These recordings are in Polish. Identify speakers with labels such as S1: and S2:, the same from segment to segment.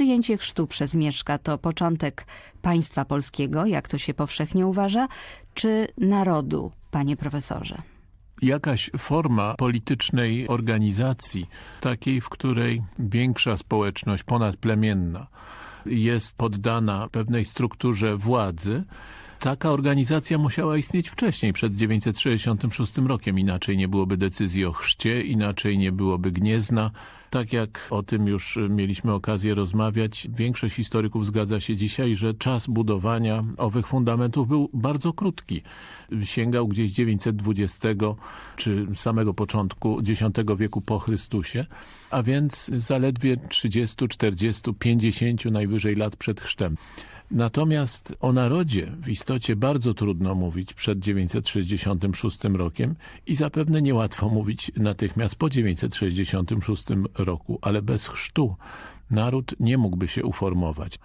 S1: przyjęcie chrztu przez Mieszka to początek państwa polskiego, jak to się powszechnie uważa, czy narodu, panie profesorze?
S2: jakaś forma politycznej organizacji, takiej, w której większa społeczność ponadplemienna jest poddana pewnej strukturze władzy, taka organizacja musiała istnieć wcześniej, przed 966 rokiem. Inaczej nie byłoby decyzji o chrzcie, inaczej nie byłoby Gniezna. Tak jak o tym już mieliśmy okazję rozmawiać, większość historyków zgadza się dzisiaj, że czas budowania owych fundamentów był bardzo krótki. Sięgał gdzieś 920 czy samego początku X wieku po Chrystusie, a więc zaledwie 30, 40, 50 najwyżej lat przed chrztem. Natomiast o narodzie w istocie bardzo trudno mówić przed 966 rokiem i zapewne niełatwo mówić natychmiast po 966 roku, ale bez chrztu naród nie mógłby się uformować.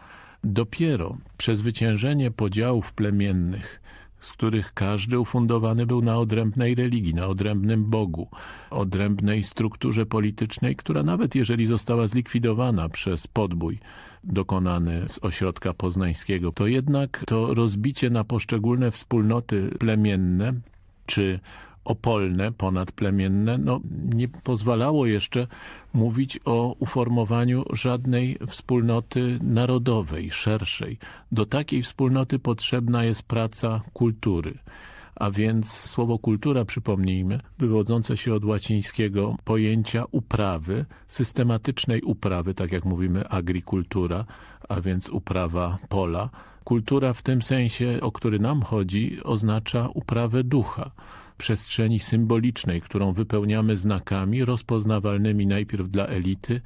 S2: Dopiero przezwyciężenie podziałów plemiennych, z których każdy ufundowany był na odrębnej religii, na odrębnym Bogu, odrębnej strukturze politycznej, która nawet jeżeli została zlikwidowana przez podbój, dokonany z ośrodka poznańskiego, to jednak to rozbicie na poszczególne wspólnoty plemienne, czy opolne, ponadplemienne, no, nie pozwalało jeszcze mówić o uformowaniu żadnej wspólnoty narodowej, szerszej. Do takiej wspólnoty potrzebna jest praca kultury. A więc słowo kultura, przypomnijmy, wywodzące się od łacińskiego pojęcia uprawy, systematycznej uprawy, tak jak mówimy agrikultura, a więc uprawa pola. Kultura w tym sensie, o który nam chodzi, oznacza uprawę ducha przestrzeni symbolicznej, którą wypełniamy znakami rozpoznawalnymi najpierw dla elity,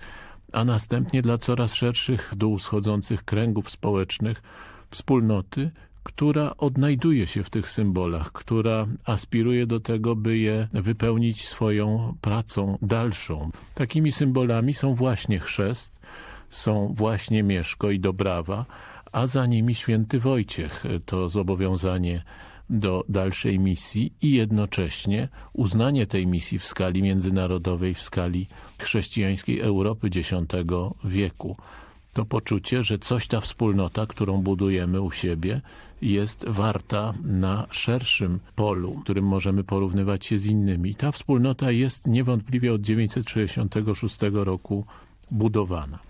S2: a następnie dla coraz szerszych dół schodzących kręgów społecznych, wspólnoty, która odnajduje się w tych symbolach, która aspiruje do tego, by je wypełnić swoją pracą dalszą. Takimi symbolami są właśnie chrzest, są właśnie Mieszko i Dobrawa, a za nimi święty Wojciech, to zobowiązanie do dalszej misji i jednocześnie uznanie tej misji w skali międzynarodowej, w skali chrześcijańskiej Europy X wieku. To poczucie, że coś ta wspólnota, którą budujemy u siebie, jest warta na szerszym polu, którym możemy porównywać się z innymi. Ta wspólnota jest niewątpliwie od 966 roku budowana.